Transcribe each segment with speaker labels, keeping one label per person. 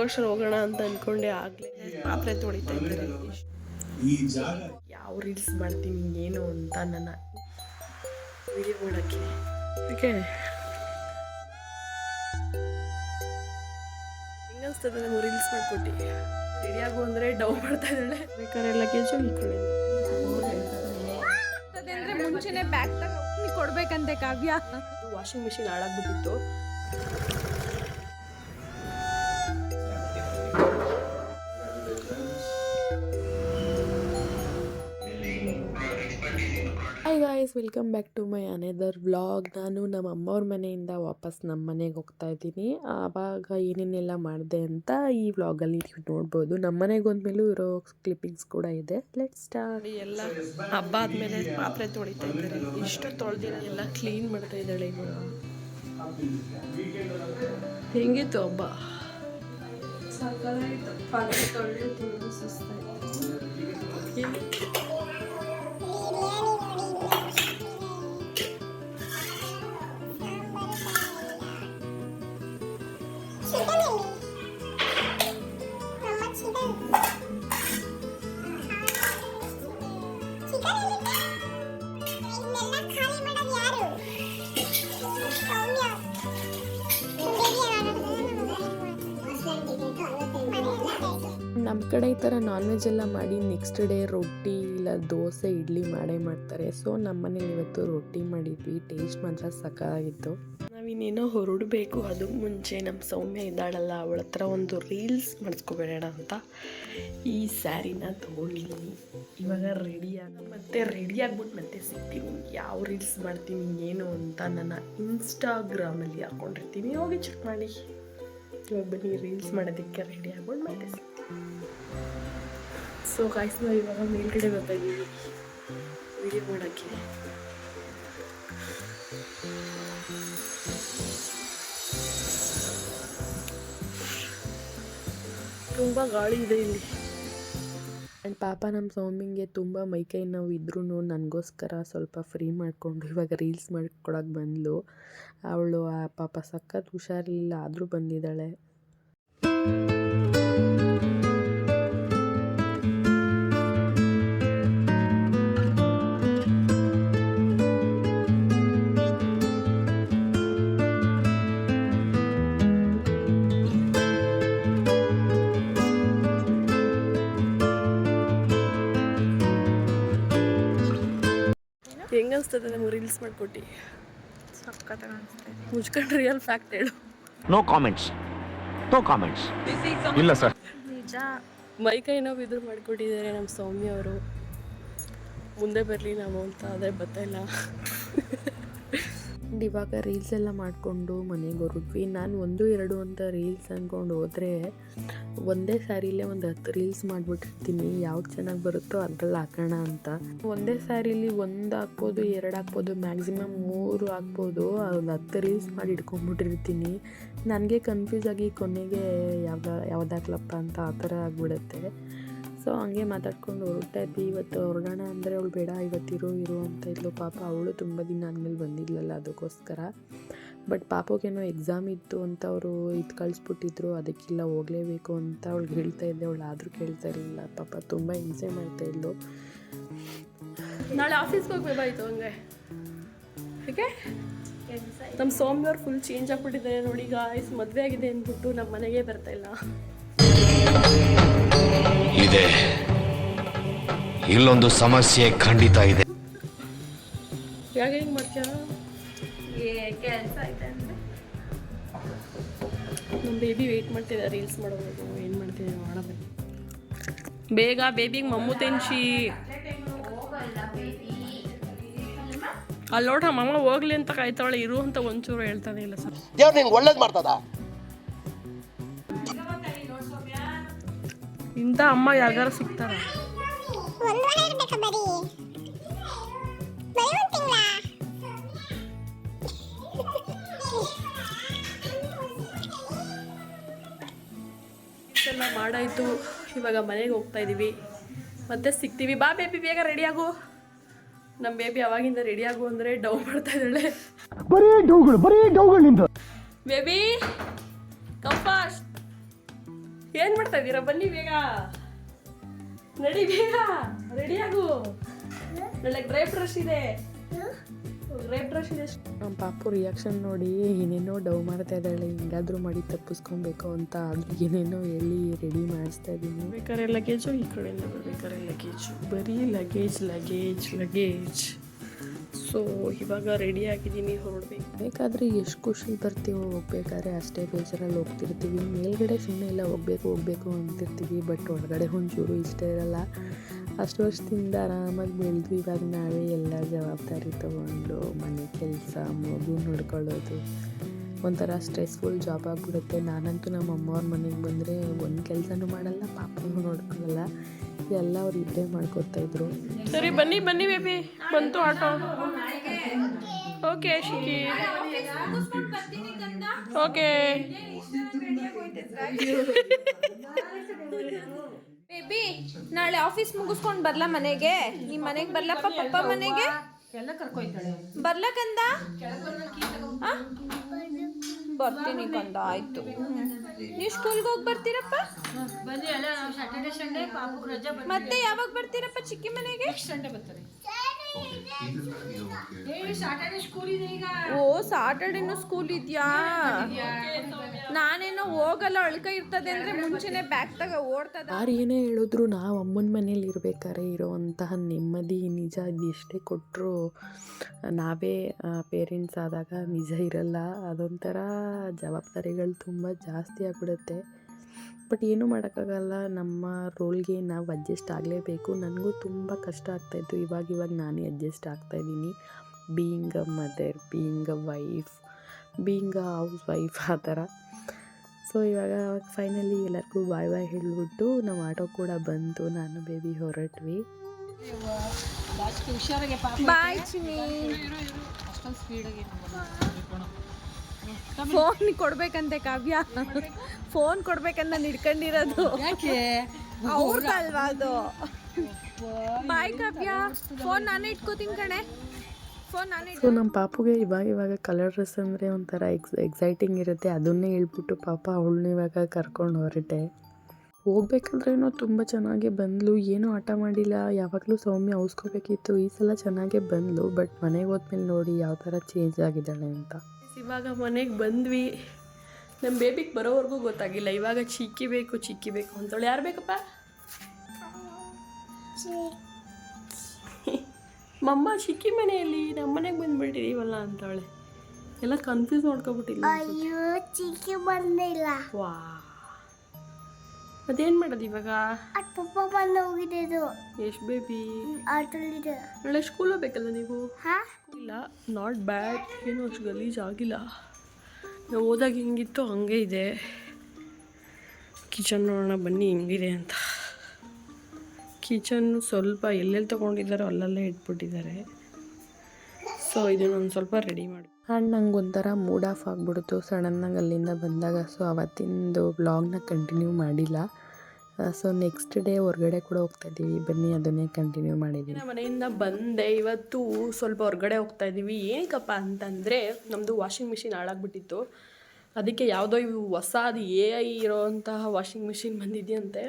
Speaker 1: ಹೋಗೋಷ್ಟ್ರಲ್ಲಿ ಹೋಗೋಣ ಅಂತ ಅಂದ್ಕೊಂಡೆ ಆಗಲೇ. ಪಾತ್ರೆ ತೊಳಿತಾ ಇದ್ದಾರೆ
Speaker 2: ಈ ಜಾಗ
Speaker 1: ಯಾವ ರೀಲ್ಸ್ ಮಾಡ್ತೀನಿ ಏನು ಅಂತ ನನ್ನ ವಿಡಿಯೋ ಮಾಡೋಕ್ಕೆ ಓಕೆ ಹೆಂಗನ್ಸ್ತದೆ ನಮಗೆ ರೀಲ್ಸ್ ಮಾಡ್ಕೊಟ್ಟಿ? ರೆಡಿಯಾಗು ಅಂದರೆ ಡೌ ಮಾಡ್ತಾ ಇದ್ದಾಳೆ. ಬೇಕಾದ್ರೆ ಲಗೇಜು ಈ ಕಡೆ
Speaker 3: ಅಂದ್ರೆ ಮುಂಚೆನೆ ಬ್ಯಾಗ್ ತಗೊಂಡು ಕೊಡ್ಬೇಕಂತೆ Kavya.
Speaker 1: Washing machine ಹಾಳಾಗ್ಬಿಟ್ಟಿತ್ತು. Guys welcome back to my another vlog ನಾನು ನಮ್ಮ ಅಮ್ಮವ್ರ ಮನೆಯಿಂದ ವಾಪಸ್ ನಮ್ಮ ಮನೆಗೆ ಹೋಗ್ತಾ ಇದ್ದೀನಿ. ಆವಾಗ ಏನೇನೆಲ್ಲ ಮಾಡಿದೆ ಅಂತ ಈ ವ್ಲಾಗಲ್ಲಿ ನೀವು ನೋಡ್ಬೋದು. ನಮ್ಮ ಮನೆಗೆ ಹೋದ್ಮೇಲೂ ಇರೋ ಕ್ಲಿಪ್ಪಿಂಗ್ಸ್ ಕೂಡ ಇದೆ. ಲೆಟ್ ಸ್ಟಾರ್ಟ್ ಎಲ್ಲ ಹಬ್ಬ ಆದಮೇಲೆ ಪಾತ್ರೆ ತೊಳಿತಾ ಇದ್ದಾರೆ. ಇಷ್ಟು ತೊಳೆದಿನ ಎಲ್ಲ ಕ್ಲೀನ್ ಮಾಡ್ತಾ ಇದ್ದಾಳೆ ಹೆಂಗಿತ್ತು ಹಬ್ಬ? ನಮ್ಮ ಕಡೆ ಈ ಥರ ನಾನ್ ವೆಜ್ ಎಲ್ಲ ಮಾಡಿ ನೆಕ್ಸ್ಟ್ ಡೇ ರೊಟ್ಟಿ ಇಲ್ಲ ದೋಸೆ, ಇಡ್ಲಿ ಮಾಡೇ ಮಾಡ್ತಾರೆ. ಸೊ ನಮ್ಮ ಇವತ್ತು ರೊಟ್ಟಿ ಮಾಡಿದ್ವಿ. ಟೇಸ್ಟ್ ಮಾತ್ರ ಸಕ್ಕತ್ತಾಗಿತ್ತು ನಾವಿನ್ನೇನೋ ಹೊರಡಬೇಕು. ಅದು ಮುಂಚೆ ನಮ್ಮ ಸೌಮ್ಯ ಇದ್ದಾಳಲ್ಲ, ಅವಳ ಹತ್ರ ಒಂದು ರೀಲ್ಸ್ ಮಾಡಿಸ್ಕೊಬೇಡ ಅಂತ ಈ ಸ್ಯಾರಿನ ತೊಗೊಂಡಿದ್ದೀನಿ ಇವಾಗ ರೆಡಿ ಆಗ ಮತ್ತೆ ರೆಡಿ ಆಗ್ಬಿಟ್ಟು ಮತ್ತೆ ಸಿಗ್ತೀನಿ. ಯಾವ ರೀಲ್ಸ್ ಮಾಡ್ತೀನಿ, ಏನು ಅಂತ ನನ್ನ ಇನ್ಸ್ಟಾಗ್ರಾಮಲ್ಲಿ ಹಾಕೊಂಡಿರ್ತೀನಿ. ಹೋಗಿ ಚೆಕ್ ಮಾಡಿ. ಇವಾಗ ಬನ್ನಿ ರೀಲ್ಸ್ ಮಾಡೋದಕ್ಕೆ ರೆಡಿ ಆಗ್ಬಿಟ್ಟು ಮತ್ತೆ ಸೊ ಗಾಯ್ಸ್ ನಾವು ಇವಾಗ ಮೇಲ್ಗಡೆ ಬರ್ತಾ ಇದ್ದೀವಿ ವಿಡಿಯೋ ಮಾಡೋಕ್ಕೆ ತುಂಬ ಗಾಳಿ ಇದೆ ಇಲ್ಲಿ. ಆ್ಯಂಡ್ ಪಾಪ ನಮ್ಮ ಸೌಮ್ಯಂಗೆ ತುಂಬ ಮೈಕೈ ನೋವು ಇದ್ರೂ ನನಗೋಸ್ಕರ ಸ್ವಲ್ಪ ಫ್ರೀ ಮಾಡಿಕೊಂಡು ಇವಾಗ ರೀಲ್ಸ್ ಮಾಡ್ಕೊಳಕ್ಕೆ ಬಂದಳು ಅವಳು ಆ ಪಾಪ ಸಖತ್ ಹುಷಾರಿಲ್ಲ, ಆದರೂ ಬಂದಿದ್ದಾಳೆ. ಹೆಂಗೆ ಅನ್ಸ್ತದೆ ನಮ್ಗೆ ರೀಲ್ಸ್ ಮಾಡಿಕೊಟ್ಟು? ಮುಚ್ಕೊಂಡು ರಿಯಲ್ ಫ್ಯಾಕ್ಟ್ ಹೇಳು.
Speaker 4: ನೋ ಕಾಮೆಂಟ್ಸ್ ನೋ ಕಾಮೆಂಟ್ಸ್ ಇಲ್ಲ ಸರ್.
Speaker 3: ನಿಜ.
Speaker 1: ಮೈ ಕೈ ನೋವು ಇದ್ರು ಮಾಡಿಕೊಟ್ಟಿದ್ದಾರೆ ನಮ್ಮ ಸೌಮ್ಯ ಅವರು. ಮುಂದೆ ಬರಲಿ ನಾವು ಅಂತ ಅದೇ ಬರ್ತಾಯಿಲ್ಲ ಇವಾಗ ರೀಲ್ಸ್ ಎಲ್ಲ ಮಾಡಿಕೊಂಡು ಮನೆಗೆ ಹೊರಟ್ವಿ ನಾನು ಒಂದು, ಎರಡು ಅಂತ ರೀಲ್ಸ್ ಅಂದ್ಕೊಂಡು ಹೋದರೆ ಒಂದೇ ಸ್ಯಾರಿಲೇ ಒಂದು ಹತ್ತು ರೀಲ್ಸ್ ಮಾಡಿಬಿಟ್ಟಿರ್ತೀನಿ. ಯಾವ್ದು ಚೆನ್ನಾಗಿ ಬರುತ್ತೋ ಅದ್ರಲ್ಲಿ ಹಾಕೋಣ ಅಂತ. ಒಂದೇ ಸ್ಯಾರಿಲಿ ಒಂದು ಹಾಕ್ಬೋದು, ಎರಡು ಹಾಕ್ಬೋದು ಮ್ಯಾಕ್ಸಿಮಮ್ ಮೂರು ಹಾಕ್ಬೋದು. ಒಂದು ಹತ್ತು ರೀಲ್ಸ್ ಮಾಡಿ ಇಟ್ಕೊಂಡ್ಬಿಟ್ಟಿರ್ತೀನಿ. ನನಗೆ ಕನ್ಫ್ಯೂಸ್ ಆಗಿ ಕೊನೆಗೆ ಯಾವ್ದು ಯಾವ್ದು ಹಾಕ್ಲಪ್ಪ ಅಂತ ಆ ಥರ ಆಗಿಬಿಡುತ್ತೆ. ಸೊ ಹಂಗೆ ಮಾತಾಡ್ಕೊಂಡು ಹೊರಡ್ತಾ ಇದ್ವಿ. ಇವತ್ತು ಹೊರಡೋಣ ಅಂದರೆ ಅವಳು ಬೇಡ ಇವತ್ತಿರು ಇರು ಅಂತ ಇದ್ಲು. ಪಾಪ ಅವಳು ತುಂಬ ದಿನ ಆದಮೇಲೆ ಬಂದಿದ್ಲಲ್ಲ ಅದಕ್ಕೋಸ್ಕರ. ಬಟ್ ಪಾಪಗೇನೋ ಎಕ್ಸಾಮ್ ಇತ್ತು ಅಂತ ಅವರು ಇದು ಕಳಿಸ್ಬಿಟ್ಟಿದ್ರು. ಅದಕ್ಕೆಲ್ಲ ಹೋಗಲೇಬೇಕು ಅಂತ ಅವಳು ಹೇಳ್ತಾ ಇದ್ದೆ. ಅವಳು ಆದರೂ ಕೇಳ್ತಾ ಇರಲಿಲ್ಲ. ಪಾಪ ತುಂಬ ಹಿಂಸೆ ಮಾಡ್ತಾ ಇದ್ಲು. ನಾಳೆ ಆಫೀಸ್ಗೆ ಹೋಗ್ಬೇಕಾಯ್ತು ಹಂಗೆ. ಓಕೆ ನಮ್ಮ ಸೋಮವಾರ ಫುಲ್ ಚೇಂಜ್ ಆಗ್ಬಿಟ್ಟಿದ್ದಾರೆ ನೋಡಿ ಗಾಯ್ಸ್ ಮದುವೆ ಆಗಿದೆ ಅಂದ್ಬಿಟ್ಟು ನಮ್ಮ ಮನೆಗೆ ಬರ್ತಾ ಇಲ್ಲ.
Speaker 4: ಇದೆ. ಇಲ್ಲೊಂದು ಸಮಸ್ಯೆ ಖಂಡಿತ ಇದೆ.
Speaker 1: ಯಾಕೆ ಹಿಂಗೆ ಮಾಡ್ತೀಯ?
Speaker 3: ಕೆಲಸ ಐತೆ ಅಂದ್ರೆ
Speaker 1: ನಮ್ಮ ಬೇಬಿ ವೆಯ್ಟ್ ಮಾಡ್ತಿದ್ದೆ ರೀಲ್ಸ್ ಮಾಡೋದು ಏನು ಮಾಡ್ತೀನಿ ಮಾಡಬೇಕು ಬೇಗ ಬೇಬಿಗೆ ಮಮ್ಮು ತೆನ್ಸಿ. ಅಲ್ಲಿ ನೋಡ್ರ ಮಮ್ಮ ಹೋಗ್ಲಿ ಅಂತ ಕಾಯ್ತಾವಳೆ ಇರು ಅಂತ ಒಂಚೂರು ಹೇಳ್ತಾನೆ ಇಲ್ಲ ಸರ್.
Speaker 5: ದೇವ್ರು ನಿಂಗೆ ಒಳ್ಳೇದು ಮಾಡ್ತದ?
Speaker 1: ಇಂಥ ಅಮ್ಮ ಯಾರಿಗಾರ ಸಿಗ್ತಾರ? ಎಲ್ಲ ಮಾಡಾಯ್ತು. ಇವಾಗ ಮನೆಗೆ ಹೋಗ್ತಾ ಇದೀವಿ. ಮತ್ತೆ ಸಿಗ್ತೀವಿ. ಬಾ ಬೇಬಿ ಬೇಗ ರೆಡಿ ಆಗು. ನಮ್ಮ ಬೇಬಿ ಅವಾಗಿಂದ ರೆಡಿ ಆಗು ಅಂದರೆ ಡೌ ಮಾಡ್ತಾ ಇದ್ದಾಳೆ.
Speaker 5: ಬರೀ ಡೌಗಳು ಬರೀ ಡೌಗಳು ನಿಂದು
Speaker 1: ಬೇಬಿ ಕಮ್ ಫಾಸ್ಟ್
Speaker 6: ಏನು ಮಾಡ್ತಾ ಇದ್ದೀರಾ? ಬನ್ನಿ ಬೇಗ. ನಡಿ ಬೇಗ. ರೆಡಿ ಆಗು. ನಾಳೆ ಗ್ರೇಪ್ ರಶ್ ಇದೆ. ಗ್ರೇಪ್ ರಶ್ ಇದೆ.
Speaker 1: ನಮ್ಮ ಪಾಪು ರಿಯಾಕ್ಷನ್ ನೋಡಿ ಏನೇನೋ ಡವ್ ಮಾಡ್ತಾ ಇದ್ದಾಳೆ. ಹಿಂಗಾದ್ರೂ ಮಾಡಿ ತಪ್ಪಿಸ್ಕೊಬೇಕು ಅಂತ ಆದ್ರೂ ಏನೇನೋ ಹೇಳಿ ರೆಡಿ ಮಾಡಿಸ್ತಾ ಇದ್ದೀನಿ.
Speaker 6: ಬೇಕಾದ್ರೆ ಲಗೇಜು ಈ ಕಡೆಯಿಂದ ಬರ್ಬೇಕಾದ್ರೆ ಲಗೇಜು ಬರೀ ಲಗೇಜ್ ಲಗೇಜ್ ಲಗೇಜ್ ಸೊ ಇವಾಗ ರೆಡಿ ಆಗಿದ್ದೀನಿ ಹೊರಡ್ಬೇಕು
Speaker 1: ಬೇಕಾದ್ರೆ ಎಷ್ಟು ಖುಷಿ ಬರ್ತೀವೋ ಹೋಗ್ಬೇಕಾದ್ರೆ ಅಷ್ಟೇ ಬೇಜಾರಲ್ಲಿ ಹೋಗ್ತಿರ್ತೀವಿ. ಮೇಲ್ಗಡೆ ಸುಮ್ಮನೆ ಎಲ್ಲ ಹೋಗ್ಬೇಕು ಹೋಗ್ಬೇಕು ಅಂತಿರ್ತೀವಿ. ಬಟ್ ಒಳಗಡೆ ಒಂಚೂರು ಇಷ್ಟ ಇರಲ್ಲ. ಅಷ್ಟು ವರ್ಷದಿಂದ ಆರಾಮಾಗಿ ಬೆಳೆದು ಇವಾಗ ನಾವೇ ಎಲ್ಲ ಜವಾಬ್ದಾರಿ ತಗೊಂಡು ಮನೆ ಕೆಲಸ, ಮಗು ನೋಡ್ಕೊಳ್ಳೋದು. ಒಂಥರ ಸ್ಟ್ರೆಸ್ಫುಲ್ ಜಾಬ್ ಆಗಿಬಿಡುತ್ತೆ. ನಾನಂತೂ ನಮ್ಮ ಅಮ್ಮವ್ರ ಮನೆಗೆ ಬಂದರೆ ಒಂದು ಕೆಲಸನೂ ಮಾಡಲ್ಲ, ಪಾಪನೂ ನೋಡ್ಕೊಳ್ಳಲ್ಲ. ಎಲ್ಲ ಅವ್ರು ಮಾಡ್ಕೊತಾ ಇದ್ದರು
Speaker 6: ಸರಿ ಬನ್ನಿ ಬನ್ನಿ ಬೇಬಿ. ಬಂತು ಆಟೋ. ಓಕೆ ಶಿಕಿ. ಓಕೆ
Speaker 3: ಬೇಬಿ ನಾಳೆ ಆಫೀಸ್ ಮುಗಿಸ್ಕೊಂಡು ಬರ್ಲಾ ಮನೆಗೆ? ನಿಮ್ಮ ಮನೆಗೆ ಬರ್ಲಪ್ಪ ಪಪ್ಪ ಮನೆಗೆ? ಬರ್ಲಾ ಕಂದ? ಆ? ಬರ್ತೀನಿ ಕಂದ ಆಯ್ತು. ನೀವು ಸ್ಕೂಲ್ಗೆ ಹೋಗಿ ಬರ್ತೀರಪ್ಪ? ಮತ್ತೆ ಯಾವಾಗ ಬರ್ತೀರಪ್ಪ ಚಿಕ್ಕಿ ಮನೆಗೆ? ಓ ಸಾಟರ್ಡೇನು ಸ್ಕೂಲ್ ಇದೆಯಾ? ನಾನೇನೋ ಹೋಗಲ್ಲ ಅಳ್ಕ ಇರ್ತದೆ ಅಂದ್ರೆ ಮುಂಚೆನೆ ಬ್ಯಾಗ್ ತಗ ಓಡ್ತದ.
Speaker 1: ಯಾರು ಏನೇ ಹೇಳಿದ್ರು ನಾವು ಅಮ್ಮನ ಮನೇಲಿ ಇರ್ಬೇಕಾರೆ ಇರೋವಂತಹ ನೆಮ್ಮದಿ ನಿಜ ಅದು ಎಷ್ಟೇ ಕೊಟ್ಟರು ನಾವೇ ಪೇರೆಂಟ್ಸ್ ಆದಾಗ ನಿಜ ಇರಲ್ಲ. ಅದೊಂಥರ ಜವಾಬ್ದಾರಿಗಳು ತುಂಬ ಜಾಸ್ತಿ ಆಗ್ಬಿಡುತ್ತೆ. ಬಟ್ ಏನೂ ಮಾಡೋಕ್ಕಾಗಲ್ಲ. ನಮ್ಮ ರೋಲ್ಗೆ ನಾವು ಅಡ್ಜಸ್ಟ್ ಆಗಲೇಬೇಕು. ನನಗೂ ತುಂಬ ಕಷ್ಟ ಆಗ್ತಾಯಿತ್ತು ಇವಾಗ ಇವಾಗ ನಾನೇ adjust ಆಗ್ತಾಯಿದ್ದೀನಿ being a mother being a wife being a housewife ಆ ಥರ. ಸೊ ಇವಾಗ ಫೈನಲಿ ಎಲ್ಲರಿಗೂ ಬಾಯ್ ಬಾಯ್ ಹೇಳಿಬಿಟ್ಟು ನಮ್ಮ ಆಟೋ ಕೂಡ ಬಂತು ನಾನು ಬೇಬಿ ಹೊರಟ್ವಿ.
Speaker 3: ಬಾಯ್ ಫೋನ್ ಕೊಡ್ಬೇಕಂತೆ ಕಾವ್ಯ. ಫೋನ್ ಕೊಡ್ಬೇಕಂತ ನಾನು ಹಿಡ್ಕೊಂಡಿರೋದು. ಯಾಕೆ? ಅವ್ರದಲ್ವಾ ಅದು? ಬಾಯ್ ಕಾವ್ಯ. ಫೋನ್ ನಾನು ಇಟ್ಕೋತೀನಿ ಕಣೆ. ಫೋನ್ ನಾನೇ
Speaker 1: ಸೊ ನಮ್ಮ ಪಾಪುಗೆ ಇವಾಗ ಇವಾಗ ಕಲರ್ ಡ್ರೆಸ್ ಅಂದರೆ ಒಂಥರ ಎಕ್ಸ್ ಎಕ್ಸೈಟಿಂಗ್ ಇರುತ್ತೆ. ಅದನ್ನೇ ಹೇಳ್ಬಿಟ್ಟು ಪಾಪ ಅವಳನ್ನ ಇವಾಗ ಕರ್ಕೊಂಡು ಹೊರಟೆ. ಹೋಗ್ಬೇಕಾದ್ರೇನೋ ತುಂಬ ಚೆನ್ನಾಗೇ ಬಂದ್ಲು. ಏನೂ ಆಟ ಮಾಡಿಲ್ಲ. ಯಾವಾಗಲೂ ಸೌಮ್ಯ ಔಸ್ಕೋಬೇಕಿತ್ತು ಈ ಸಲ ಚೆನ್ನಾಗೇ ಬಂದ್ಲು. ಬಟ್ ಮನೆಗೆ ಹೋದ್ಮೇಲೆ ನೋಡಿ ಯಾವ ಥರ ಚೇಂಜ್ ಆಗಿದ್ದಾಳೆ ಅಂತ.
Speaker 6: ಇವಾಗ ಮನೆಗೆ ಬಂದ್ವಿ. ನಮ್ಮ ಬೇಬಿಗೆ ಬರೋವರೆಗೂ ಗೊತ್ತಾಗಿಲ್ಲ. ಇವಾಗ ಚಿಕ್ಕಿ ಬೇಕು ಚಿಕ್ಕಿ ಬೇಕು ಅಂತೇಳಿ ಯಾರು ಬೇಕಪ್ಪ? ಮಮ್ಮ ಚಿಕ್ಕಿ ಮನೆಯಲ್ಲಿ ನಮ್ಮ ಮನೆಗೆ ಬಂದ್ಬಿಟ್ಟಿದೀವಲ್ಲ ಅಂತಾಳೆ ಎಲ್ಲ ಕನ್ಫ್ಯೂಸ್ ಮಾಡ್ಕೊಬಿಟ್ಟಿಲ್ಲ
Speaker 7: ಅಯ್ಯೋ ಚಿಕ್ಕಿ ಬಂದಿಲ್ಲ.
Speaker 6: ವಾ ಅದೇನು ಮಾಡೋದು ಇವಾಗ?
Speaker 7: ಅದ್ ಪಪ್ಪ ಬಂದು ಹೋಗಿದ್ದು
Speaker 6: ಎಷ್ಟು ಬೇಬಿ
Speaker 7: ಆಟೋಲಿದೆ
Speaker 6: ನಾಳೆ ಸ್ಕೂಲ್ ಹೋಗ್ಬೇಕಲ್ಲ ನೀವು?
Speaker 7: ಹಾ?
Speaker 6: ಇಲ್ಲ ನಾಟ್ ಬ್ಯಾಡ್ ಏನು ಅಷ್ಟು ಗಲೀಜ್ ಆಗಿಲ್ಲ ನಾವು ಹೋದಾಗ ಹೆಂಗಿತ್ತು ಹಂಗೆ ಇದೆ. ಕಿಚನ್ ನೋಡೋಣ ಬನ್ನಿ ಹಿಂಗಿದೆ ಅಂತ. ಕಿಚನ್ನು ಸ್ವಲ್ಪ ಎಲ್ಲೆಲ್ಲಿ ತೊಗೊಂಡಿದ್ದಾರೋ ಅಲ್ಲಲ್ಲೇ ಇಟ್ಬಿಟ್ಟಿದ್ದಾರೆ. ಸೊ ಇದನ್ನೊಂದು ಸ್ವಲ್ಪ ರೆಡಿ ಮಾಡಿ.
Speaker 1: ಆ್ಯಂಡ್ ನಂಗೆ ಒಂಥರ ಮೂಡ್ ಆಫ್ ಆಗಿಬಿಡ್ತು ಸಡನ್ನಾಗಿ ಅಲ್ಲಿಂದ ಬಂದಾಗ. ಸೊ ಅವತ್ತಿಂದು ಬ್ಲಾಗ್ನ ಕಂಟಿನ್ಯೂ ಮಾಡಿಲ್ಲ. ಸೊ ನೆಕ್ಸ್ಟ್ ಡೇ ಹೊರಗಡೆ ಕೂಡ ಹೋಗ್ತಾ ಇದ್ದೀವಿ. ಬನ್ನಿ ಅದನ್ನೇ ಕಂಟಿನ್ಯೂ ಮಾಡಿದ್ದೀನಿ.
Speaker 6: ಮನೆಯಿಂದ ಬಂದೆ. ಇವತ್ತು ಸ್ವಲ್ಪ ಹೊರಗಡೆ ಹೋಗ್ತಾ ಇದ್ದೀವಿ. ಏನಕ್ಕಪ್ಪ ಅಂತಂದರೆ ನಮ್ಮದು ವಾಷಿಂಗ್ ಮಿಷಿನ್ ಹಾಳಾಗ್ಬಿಟ್ಟಿತ್ತು. ಅದಕ್ಕೆ ಯಾವುದೋ ಇವು ಹೊಸದು ಎ ಐ ಇರೋವಂತಹ ವಾಷಿಂಗ್ ಮಿಷಿನ್ ಬಂದಿದೆಯಂತೆ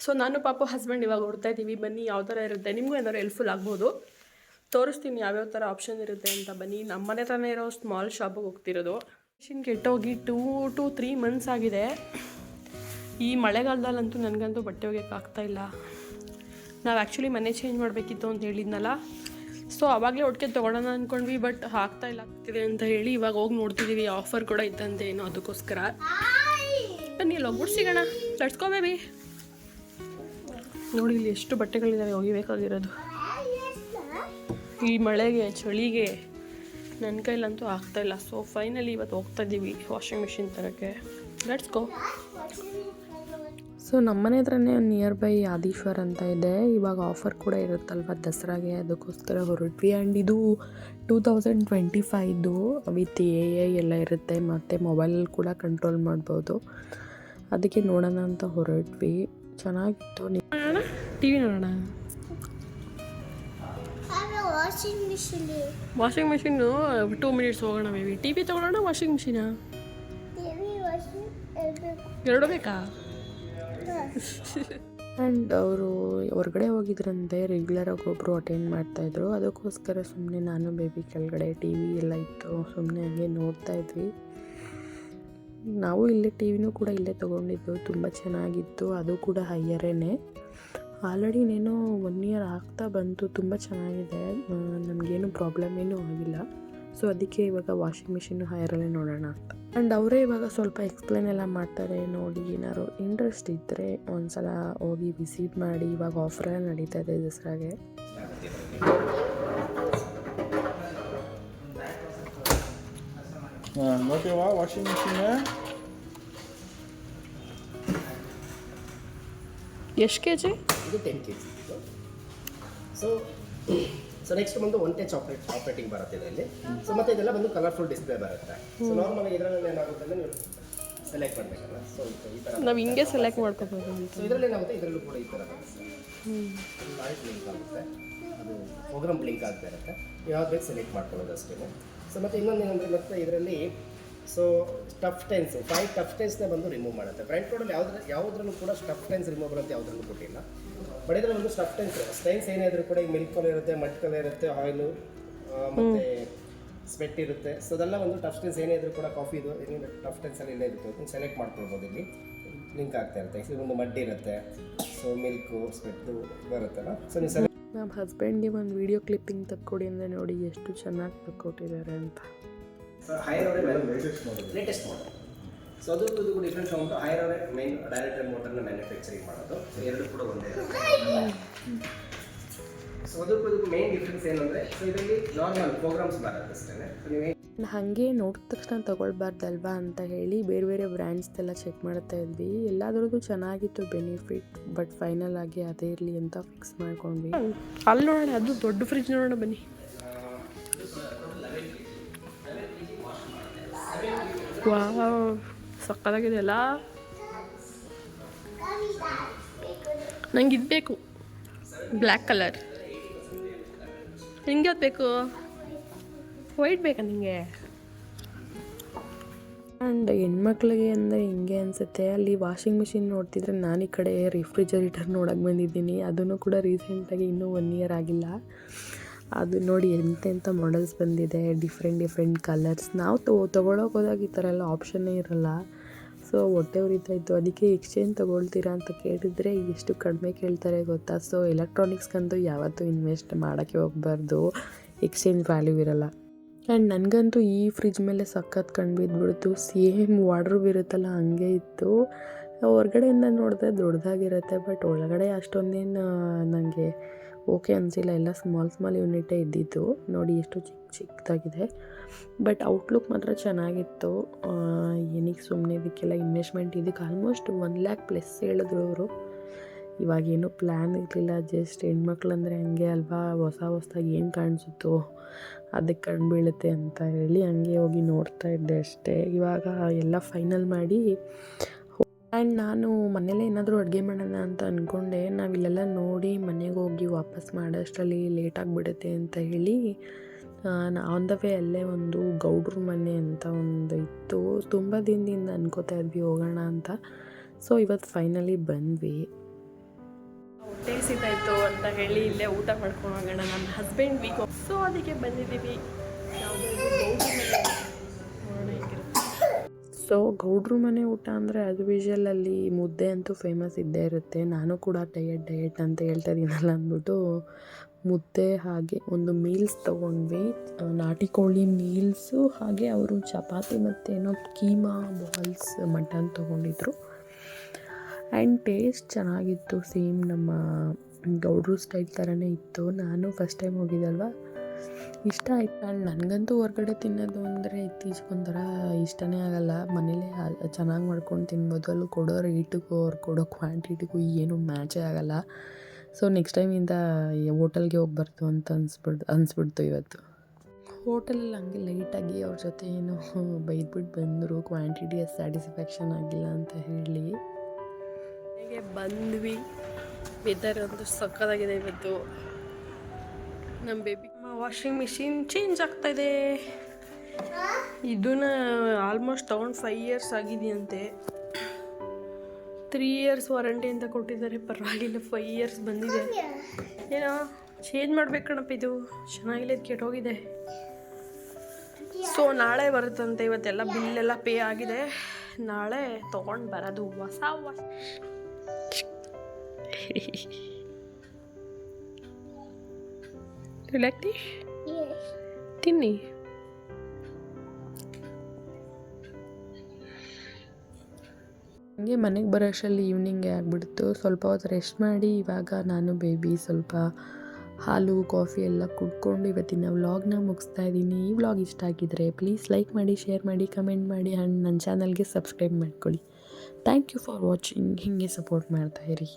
Speaker 6: ಸೊ ನಾನು ಪಾಪ ಹಸ್ಬೆಂಡ್ ಇವಾಗ ಹೊಡ್ತಾ ಇದ್ದೀವಿ. ಬನ್ನಿ ಯಾವ ಥರ ಇರುತ್ತೆ? ನಿಮಗೂ ಏನಾದ್ರು ಹೆಲ್ಪ್ಫುಲ್ ಆಗ್ಬೋದು. ತೋರಿಸ್ತೀನಿ ಯಾವ್ಯಾವ ಥರ ಆಪ್ಷನ್ ಇರುತ್ತೆ ಅಂತ ಬನ್ನಿ. ನಮ್ಮ ಮನೆ ಹತ್ರನೇ ಇರೋ ಸ್ಮಾಲ್ ಶಾಪಿಗೆ ಹೋಗ್ತಿರೋದು. ಮಿಷಿನ್ ಕೆಟ್ಟೋಗಿ ಟೂ ಟು ತ್ರೀ ಮಂತ್ಸ್ ಆಗಿದೆ. ಈ ಮಳೆಗಾಲದಲ್ಲಂತೂ ನನಗಂತೂ ಬಟ್ಟೆ ಒಗೆಯೋಕೆ ಆಗ್ತಾ ಇಲ್ಲ. ನಾವು ಆ್ಯಕ್ಚುಲಿ ಮನೆ ಚೇಂಜ್ ಮಾಡಬೇಕಿತ್ತು ಅಂತ ಹೇಳಿದ್ನಲ್ಲ. ಸೊ ಅವಾಗಲೇ ಒಟ್ಟಿಗೆ ತೊಗೊಳೋಣ ಅಂದ್ಕೊಂಡ್ವಿ ಬಟ್ ಆಗ್ತಾ ಇಲ್ಲ ಆಗ್ತಿದೆ ಅಂತ ಹೇಳಿ ಇವಾಗ ಹೋಗಿ ನೋಡ್ತಿದ್ದೀವಿ ಆಫರ್ ಕೂಡ ಇತ್ತಂತೆ ಏನೋ ಅದಕ್ಕೋಸ್ಕರ. ಬನ್ನಿ, ಅಲ್ಲಿ ಹೋಗ್ಬಿಟ್ಟು ಸಿಗೋಣ. ನೋಡಿ, ಇಲ್ಲಿ ಎಷ್ಟು ಬಟ್ಟೆಗಳಿದ್ದಾವೆ ಒಗಿಬೇಕಾಗಿರೋದು. ಈ ಮಳೆಗೆ ಚಳಿಗೆ ನನ್ನ ಕೈಲಂತೂ ಆಗ್ತಾಯಿಲ್ಲ ಸೊ ಫೈನಲಿ ಇವತ್ತು ಹೋಗ್ತಾ ಇದ್ದೀವಿ ವಾಷಿಂಗ್ ಮಿಷಿನ್ ತರೋಕ್ಕೆ. ಲೆಟ್ಸ್ ಗೋ
Speaker 1: ಸೊ ನಮ್ಮನೆ ಹತ್ರನೇ ನಿಯರ್ ಬೈ ಆದೀಶ್ವರ್ ಅಂತ ಇದೆ. ಇವಾಗ ಆಫರ್ ಕೂಡ ಇರುತ್ತಲ್ವ ದಸರಾಗೆ? ಅದಕ್ಕೋಸ್ಕರ ಹೊರಟ್ವಿ. ಆ್ಯಂಡ್ ಇದು two thousand twenty five with A I ಎಲ್ಲ ಇರುತ್ತೆ. ಮತ್ತು ಮೊಬೈಲಲ್ಲಿ ಕೂಡ ಕಂಟ್ರೋಲ್ ಮಾಡ್ಬೋದು. ಅದಕ್ಕೆ ನೋಡೋಣ ಅಂತ ಹೊರಟ್ವಿ. ಚೆನ್ನಾಗಿತ್ತು.
Speaker 6: ಟಿ ವಿ ನೋಡೋಣ?
Speaker 7: Washing machine.
Speaker 6: Washing machine two minutes ಹೋಗೋಣ ಮೇಬಿ ಟಿ ವಿ ತಗೊಳೋಣ ವಾಷಿಂಗ್ ಮಿಷಿನ? ಎರಡು. ಬೇಕಾ?
Speaker 1: ಆ್ಯಂಡ್ ಅವರು ಹೊರಗಡೆ ಹೋಗಿದ್ರಂತೆ ರೆಗ್ಯುಲರಾಗಿ ಒಬ್ಬರು ಅಟೆಂಡ್ ಮಾಡ್ತಾಯಿದ್ರು ಅದಕ್ಕೋಸ್ಕರ ಸುಮ್ಮನೆ ನಾನು ಬೇಬಿ ಕೆಳಗಡೆ ಟಿ ವಿ ಎಲ್ಲ ಇತ್ತು. ಸುಮ್ಮನೆ ಹಂಗೆ ನೋಡ್ತಾ ಇದ್ವಿ. ನಾವು ಇಲ್ಲೇ ಟಿ ವಿನೂ ಕೂಡ ಇಲ್ಲೇ ತೊಗೊಂಡಿದ್ದು. ತುಂಬ ಚೆನ್ನಾಗಿತ್ತು. ಅದು ಕೂಡ ಹೈಯರೇನೆ. ಆಲ್ರೆಡಿ ಇನ್ನೇನೋ ಒನ್ ಇಯರ್ ಆಗ್ತಾ ಬಂತು ತುಂಬ ಚೆನ್ನಾಗಿದೆ. ನಮಗೇನು ಪ್ರಾಬ್ಲಮ್ ಏನೂ ಆಗಿಲ್ಲ. ಸೊ ಅದಕ್ಕೆ ಇವಾಗ ವಾಷಿಂಗ್ ಮಿಷಿನ್ನು ಹೈರಲ್ಲೇ ನೋಡೋಣ ಅಂತ. ಆ್ಯಂಡ್ ಅವರೇ ಇವಾಗ ಸ್ವಲ್ಪ ಎಕ್ಸ್ಪ್ಲೇನ್ ಎಲ್ಲ ಮಾಡ್ತಾರೆ ನೋಡಿ ಏನಾದ್ರು ಇಂಟ್ರೆಸ್ಟ್ ಇದ್ದರೆ ಒಂದ್ಸಲ ಹೋಗಿ ವಿಸಿಟ್ ಮಾಡಿ ಇವಾಗ ಆಫರ್ ಎಲ್ಲ ನಡೀತಾ ಇದೆ ದಸರಾಗೆ.
Speaker 8: ವಾಷಿಂಗ್ ಮಿಷಿನ್
Speaker 6: ಎಷ್ಟು ಕೆ ಜಿ
Speaker 9: ಇದು ಟೆನ್ ಕೆ ಜಿ ಇದು. ಸೊ ಸೊ ನೆಕ್ಸ್ಟ್ ಬಂದು ಒನ್ ಟಚ್ ಆಪ್ರೇಟ್ ಆಪ್ರೇಟಿಂಗ್ ಬರುತ್ತೆ ಇದರಲ್ಲಿ. ಸೊ ಮತ್ತೆ ಇದೆಲ್ಲ ಬಂದು ಕಲರ್ಫುಲ್ ಡಿಸ್ಪ್ಲೇ ಬರುತ್ತೆ. ಸೊ ನಾರ್ಮಲ್ ಇದರಲ್ಲಿ ಏನಾಗುತ್ತೆ ಅಂದರೆ ನೀವು ಸೆಲೆಕ್ಟ್ ಮಾಡಬೇಕಲ್ಲ. ಸೊ ಈ ಥರ
Speaker 6: ನಾವು ಹಿಂಗೆ ಸೆಲೆಕ್ಟ್ ಮಾಡ್ಕೋಬೇಕು ಅಂತ.
Speaker 9: ಸೊ ಇದರಲ್ಲಿ ಏನಾಗುತ್ತೆ? ಇದರಲ್ಲೂ ಕೂಡ ಈ ಥರ ಬರುತ್ತೆ. ಲೈಟ್ ಬ್ಲಿಂಕ್ ಆಗುತ್ತೆ. ಅದು ಪ್ರೋಗ್ರಾಮ್ ಬ್ಲಿಂಕ್ ಆಗ್ತಾ ಇರುತ್ತೆ. ಯಾವ್ದು ಬೇಕು ಸೆಲೆಕ್ಟ್ ಮಾಡ್ಕೊಳ್ಳೋದು ಅಷ್ಟೇ. ಸೊ ಮತ್ತು ಇನ್ನೊಂದು ಏನಂದರೆ ಮತ್ತೆ ಇದರಲ್ಲಿ so stuff stains five tough ಟೆನ್ಸ್ನ ಬಂದು ರಿಮೂವ್ ಮಾಡುತ್ತೆ. ಫ್ರಂಟ್ ರೋಡಲ್ಲಿ ಯಾವ್ದ್ರ ಯಾವುದ್ರಲ್ಲೂ ಕೂಡ ಸ್ಟಫ್ ಟೆನ್ಸ್ ರಿಮೂವ್ ಬರುತ್ತೆ ಯಾವುದ್ರಲ್ಲೂ ಕೊಟ್ಟಿಲ್ಲ. ಬಟ್ ಇದರಲ್ಲಿ ಒಂದು ಸಬ್ಸ್ಟೆನ್ಸ್ ಟೆನ್ಸ್ ಸ್ಟೈನ್ಸ್ ಏನಾದರೂ ಕೂಡ ಈಗ ಮಿಲ್ಕ್ ಕಲರ್ ಇರುತ್ತೆ ಮಟ್ ಕಲರ್ ಇರುತ್ತೆ ಆಯಿಲು ಮತ್ತು ಸ್ವೆಟ್ ಇರುತ್ತೆ. ಸೊ ಅದೆಲ್ಲ ಒಂದು ಟಫ್ ಟೆನ್ಸ್ ಏನೇ ಇದ್ರೂ ಕೂಡ ಕಾಫಿ ಇದು ಏನೇನು ಟಫ್ ಅಲ್ಲಿ ಇಲ್ಲೇ ಇರುತ್ತೆ. ಅದನ್ನು ಸೆಲೆಕ್ಟ್ ಮಾಡ್ಕೊಳ್ಬೋದು ಇಲ್ಲಿ. ಲಿಂಕ್ ಆಗ್ತಾ ಇರುತ್ತೆ. ಇದು ಒಂದು ಮಡ್ ಇರುತ್ತೆ. ಸೊ ಮಿಲ್ಕು ಸ್ವೆಟ್ಟು ಬರುತ್ತಲ್ಲ. ಸೊ ನೀವು ಸೆಲೆಕ್ಟ್
Speaker 1: ನಮ್ಮ ಹಸ್ಬೆಂಡ್ಗೆ ಒಂದು ವಿಡಿಯೋ ಕ್ಲಿಪ್ಪಿಂಗ್ ತಕ್ಕೊಡಿ ಅಂದರೆ ನೋಡಿ ಎಷ್ಟು ಚೆನ್ನಾಗಿ ತಕ್ಕೊಟ್ಟಿದ್ದಾರೆ ಅಂತ.
Speaker 9: ಲೇಟೆಸ್ಟ್ ಮಾಡಲ್ ಸೊ ಅದು ಇದು ಕೂಡ ಡಿಫ್ರೆನ್ಸ್ ಉಂಟು ಹೈರ್ ಅವರೇ ಮೈನ್ ಡೈರೆಕ್ಟರ್ ಮೋಟರ್ನ ಮ್ಯಾನುಫ್ಯಾಕ್ಚರಿಂಗ್ ಮಾಡೋದು. ಸೊ ಎರಡು ಕೂಡ ಒಂದೇ ಸೊ ಅದಕ್ಕೂ ಇದಕ್ಕೂ ಮೇನ್ ಡಿಫ್ರೆನ್ಸ್ ಏನಂದ್ರೆ ಸೊ ಇದರಲ್ಲಿ ನಾರ್ಮಲ್ ಪ್ರೋಗ್ರಾಮ್ಸ್ ಬರುತ್ತೆ ಅಷ್ಟೇ ಸೊ ನೀವು
Speaker 1: ಹಾಗೆ ನೋಡಿದ ತಕ್ಷಣ ತಗೊಳ್ಬಾರ್ದಲ್ವಾ ಅಂತ ಹೇಳಿ ಬೇರೆ ಬೇರೆ ಬ್ರ್ಯಾಂಡ್ಸ್ದೆಲ್ಲ ಚೆಕ್ ಮಾಡ್ತಾ ಇದ್ವಿ. ಎಲ್ಲಾದ್ರದ್ದು ಚೆನ್ನಾಗಿತ್ತು ಬೆನಿಫಿಟ್ ಬಟ್ ಫೈನಲ್ ಆಗಿ ಅದೇ ಇರಲಿ ಅಂತ ಫಿಕ್ಸ್ ಮಾಡ್ಕೊಂಡ್ವಿ.
Speaker 6: ಅಲ್ಲಿ ನೋಡೋಣ ಅದು ದೊಡ್ಡ ಫ್ರಿಜ್ ನೋಡೋಣ ಬನ್ನಿ. ವಾವ್ ಸಕ್ಕತ್ತಾಗಿದೆ ಅಲ್ಲ ನಂಗೆ ಇದು ಬೇಕು ಬ್ಲ್ಯಾಕ್ ಕಲರ್ ನಿಂಗೆ ಯಾವ್ದು ಬೇಕು ವೈಟ್ ಬೇಕಾ ನಿಂಗೆ
Speaker 1: ಆ್ಯಂಡ್ ಹೆಣ್ಮಕ್ಳಿಗೆ ಅಂದರೆ ಹಿಂಗೆ ಅನಿಸುತ್ತೆ. ಅಲ್ಲಿ ವಾಷಿಂಗ್ ಮಿಷಿನ್ ನೋಡ್ತಿದ್ರೆ ನಾನು ಈ ಕಡೆ ರೆಫ್ರಿಜರೇಟರ್ ನೋಡೋಕೆ ಬಂದಿದ್ದೀನಿ. ಅದನ್ನು ಕೂಡ ರೀಸೆಂಟಾಗಿ ಇನ್ನೂ ಒನ್ ಇಯರ್ ಆಗಿಲ್ಲ. ಅದು ನೋಡಿ ಎಂತೆಂಥ ಮಾಡೆಲ್ಸ್ ಬಂದಿದೆ. ಡಿಫ್ರೆಂಟ್ ಡಿಫ್ರೆಂಟ್ ಕಲರ್ಸ್ ನಾವು ತೊ ತೊಗೊಳಕ್ಕೆ ಹೋದಾಗ ಈ ಥರ ಎಲ್ಲ ಆಪ್ಷನ್ನೇ ಇರಲ್ಲ. ಸೊ ಹೊಟ್ಟೆ ಉರಿತಾ ಇತ್ತು ಅದಕ್ಕೆ ಎಕ್ಸ್ಚೇಂಜ್ ತೊಗೊಳ್ತೀರಾ ಅಂತ ಕೇಳಿದರೆ ಎಷ್ಟು ಕಡಿಮೆ ಕೇಳ್ತಾರೆ ಗೊತ್ತಾ? ಸೊ ಎಲೆಕ್ಟ್ರಾನಿಕ್ಸ್ಗಂತೂ ಯಾವತ್ತೂ ಇನ್ವೆಸ್ಟ್ ಮಾಡೋಕ್ಕೆ ಹೋಗಬಾರ್ದು. ಎಕ್ಸ್ಚೇಂಜ್ ವ್ಯಾಲ್ಯೂ ಇರಲ್ಲ. ಆ್ಯಂಡ್ ನನಗಂತೂ ಈ ಫ್ರಿಜ್ ಮೇಲೆ ಸಖತ್ ಕಣ್ಣು ಬಿದ್ದುಬಿಡ್ತು. ಸೇಮ್ ವಾಡ್ರು ಇರುತ್ತಲ್ಲ, ಹಂಗೆ ಇತ್ತು. ಹೊರಗಡೆಯಿಂದ ನೋಡಿದ್ರೆ ದೊಡ್ಡದಾಗಿರುತ್ತೆ ಬಟ್ ಒಳಗಡೆ ಅಷ್ಟೊಂದೇನು ನನಗೆ ಓಕೆ ಅನಿಸಿಲ್ಲ. ಎಲ್ಲ ಸ್ಮಾಲ್ ಸ್ಮಾಲ್ ಯೂನಿಟೇ ಇದ್ದಿದ್ದು. ನೋಡಿ, ಎಷ್ಟು ಚಿಕ್ಕ ಚಿಕ್ಕದಾಗಿದೆ ಬಟ್ ಔಟ್ಲುಕ್ ಮಾತ್ರ ಚೆನ್ನಾಗಿತ್ತು. ಏನಿಗೆ ಸುಮ್ಮನೆ ಇದಕ್ಕೆಲ್ಲ ಇನ್ವೆಸ್ಟ್ಮೆಂಟ್ ಇದಕ್ಕೆ ಆಲ್ಮೋಸ್ಟ್ ಒನ್ ಲ್ಯಾಕ್ ಪ್ಲಸ್ ಹೇಳಿದ್ರು ಅವರು. ಇವಾಗೇನು ಪ್ಲ್ಯಾನ್ ಇರಲಿಲ್ಲ ಜಸ್ಟ್ ಹೆಣ್ಮಕ್ಳು ಅಂದರೆ ಹಂಗೆ ಅಲ್ವಾ, ಹೊಸ ಹೊಸದಾಗಿ ಏನು ಕಾಣಿಸುತ್ತೋ ಅದಕ್ಕೆ ಕಣ್ಣು ಬೀಳುತ್ತೆ ಅಂತ ಹೇಳಿ ಹಂಗೆ ಹೋಗಿ ನೋಡ್ತಾ ಇದ್ದೆ ಅಷ್ಟೇ. ಇವಾಗ ಎಲ್ಲ ಫೈನಲ್ ಮಾಡಿ ಆ್ಯಂಡ್ ನಾನು ಮನೇಲೇ ಏನಾದರೂ ಅಡುಗೆ ಮಾಡೋಣ ಅಂತ ಅಂದ್ಕೊಂಡೆ ನಾವಿಲ್ಲೆಲ್ಲ ನೋಡಿ ಮನೆಗೆ ಹೋಗಿ ವಾಪಸ್ ಮಾಡೋಷ್ಟರಲ್ಲಿ ಲೇಟ್ ಆಗಿಬಿಡುತ್ತೆ ಅಂತ ಹೇಳಿ ಆನ್ ದ ವೇ ಅಲ್ಲೇ ಒಂದು ಗೌಡ್ರ ಮನೆ ಅಂತ ಒಂದು ಇತ್ತು. ತುಂಬ ದಿನದಿಂದ ಅನ್ಕೋತಾ ಇದ್ವಿ ಹೋಗೋಣ ಅಂತ. ಸೊ ಇವತ್ತು ಫೈನಲಿ ಬಂದ್ವಿ.
Speaker 6: ಹೊಟ್ಟೆ ಸಿಗ್ತಾಯಿತ್ತು ಅಂತ ಹೇಳಿ ಇಲ್ಲೇ ಊಟ ಮಾಡ್ಕೊಂಡು ಹೋಗೋಣ ನನ್ನ ಹಸ್ಬೆಂಡ್ ವೀಕ್ ಸೊ ಅದಕ್ಕೆ ಬಂದಿದ್ದೀವಿ.
Speaker 1: ಸೊ ಗೌಡ್ರ ಮನೆ ಊಟ ಅಂದರೆ ಅದು ವಿಷಲಲ್ಲಿ ಮುದ್ದೆ ಅಂತೂ ಫೇಮಸ್ ಇದ್ದೇ ಇರುತ್ತೆ. ನಾನು ಕೂಡ ಡಯಟ್ ಡಯಟ್ ಅಂತ ಹೇಳ್ತಾ ಇದ್ದೀನಲ್ಲ ಅಂದ್ಬಿಟ್ಟು. ಮುದ್ದೆ ಹಾಗೆ ಒಂದು ಮೀಲ್ಸ್ ತಗೊಂಡ್ವಿ. ನಾಟಿ ಕೋಳಿ ಮೀಲ್ಸು ಹಾಗೆ ಅವರು ಚಪಾತಿ ಮತ್ತು ಏನೋ ಕೀಮಾ ಬಾಲ್ಸ್ ಮಟನ್ ತೊಗೊಂಡಿದ್ರು. ಆ್ಯಂಡ್ ಟೇಸ್ಟ್ ಚೆನ್ನಾಗಿತ್ತು. ಸೇಮ್ ನಮ್ಮ ಗೌಡ್ರು ಸ್ಟೈಲ್ ಥರನೇ ಇತ್ತು. ನಾನು ಫಸ್ಟ್ ಟೈಮ್ ಹೋಗಿದ್ದಲ್ವ? ಇಷ್ಟ ಆಯ್ತು. ಆ್ಯಂಡ್ ನನಗಂತೂ ಹೊರಗಡೆ ತಿನ್ನೋದು ಅಂದರೆ ಇತ್ತೀಚೆಗೆ ಒಂಥರ ಇಷ್ಟನೇ ಆಗಲ್ಲ. ಮನೇಲೇ ಚೆನ್ನಾಗಿ ಮಾಡ್ಕೊಂಡು ತಿನ್ಬೋದು. ಅಲ್ಲಿ ಕೊಡೋ ರೇಟಿಗೂ ಅವ್ರು ಕೊಡೋ ಕ್ವಾಂಟಿಟಿಗೂ ಏನೂ ಮ್ಯಾಚೇ ಆಗಲ್ಲ. ಸೊ ನೆಕ್ಸ್ಟ್ ಟೈಮಿಂದ ಹೋಟೆಲ್ಗೆ ಹೋಗ್ಬಾರ್ದು ಅಂತ ಅನ್ಸ್ಬಿಡ್ತು ಅನಿಸ್ಬಿಡ್ತು ಇವತ್ತು. ಹೋಟೆಲಲ್ಲಿ ಹಂಗೆ ಲೈಟಾಗಿ ಅವ್ರ ಜೊತೆ ಏನು ಬೈದ್ಬಿಟ್ಟು ಬಂದರು ಕ್ವಾಂಟಿಟಿ ಸ್ಯಾಟಿಸ್ಫ್ಯಾಕ್ಷನ್ ಆಗಿಲ್ಲ ಅಂತ ಹೇಳಿ.
Speaker 6: ಹೇಗೆ ಬಂದ್ವಿ. ವೆದರ್ ಅಂತೂ ಸಕ್ಕತ್ತಾಗಿದೆ ಇವತ್ತು. ನಮ್ಮ ಬೇಬಿ ವಾಷಿಂಗ್ ಮಿಷಿನ್ ಚೇಂಜ್ ಆಗ್ತಾ ಇದೆ ಇದನ್ನ ಆಲ್ಮೋಸ್ಟ್ ತೊಗೊಂಡು ಫೈವ್ ಇಯರ್ಸ್ ಆಗಿದೆಯಂತೆ. ತ್ರೀ ಇಯರ್ಸ್ ವಾರಂಟಿ ಅಂತ ಕೊಟ್ಟಿದ್ದಾರೆ. ಪರವಾಗಿಲ್ಲ ಫೈವ್ ಇಯರ್ಸ್ ಬಂದಿದೆ. ಏನೋ ಚೇಂಜ್ ಮಾಡ್ಬೇಕು ಕಣಪ್ಪ ಇದು. ಚೆನ್ನಾಗಿಲ್ಲ ಇದು ಕೆಟ್ಟೋಗಿದೆ. ಸೊ ನಾಳೆ ಬರುತ್ತಂತೆ. ಇವತ್ತೆಲ್ಲ ಬಿಲ್ಲೆಲ್ಲ ಪೇ ಆಗಿದೆ. ನಾಳೆ ತೊಗೊಂಡು ಬರೋದು ಹೊಸ ಹೊಸ ತಿನ್ನಿ.
Speaker 1: ಹಂಗೆ ಮನೆಗೆ ಬರೋ ಅಷ್ಟರಲ್ಲಿ ಈವ್ನಿಂಗೇ ಆಗಿಬಿಡ್ತು. ಸ್ವಲ್ಪ ಹೊತ್ತು ರೆಸ್ಟ್ ಮಾಡಿ, ಇವಾಗ ನಾನು ಬೇಬಿ ಸ್ವಲ್ಪ ಹಾಲು ಕಾಫಿ ಎಲ್ಲ ಕುಡ್ಕೊಂಡು ಇವತ್ತಿನ ವ್ಲಾಗ್ನ ಮುಗಿಸ್ತಾ ಇದ್ದೀನಿ. ಈ ವ್ಲಾಗ್ ಇಷ್ಟ ಆಗಿದ್ರೆ ಪ್ಲೀಸ್ ಲೈಕ್ ಮಾಡಿ ಶೇರ್ ಮಾಡಿ ಕಮೆಂಟ್ ಮಾಡಿ ಆ್ಯಂಡ್ ನನ್ನ ಚಾನಲ್ಗೆ ಸಬ್ಸ್ಕ್ರೈಬ್ ಮಾಡ್ಕೊಳ್ಳಿ. ಥ್ಯಾಂಕ್ ಯು ಫಾರ್ ವಾಚಿಂಗ್ ಹೀಗೆ ಸಪೋರ್ಟ್ ಮಾಡ್ತಾಯಿರಿ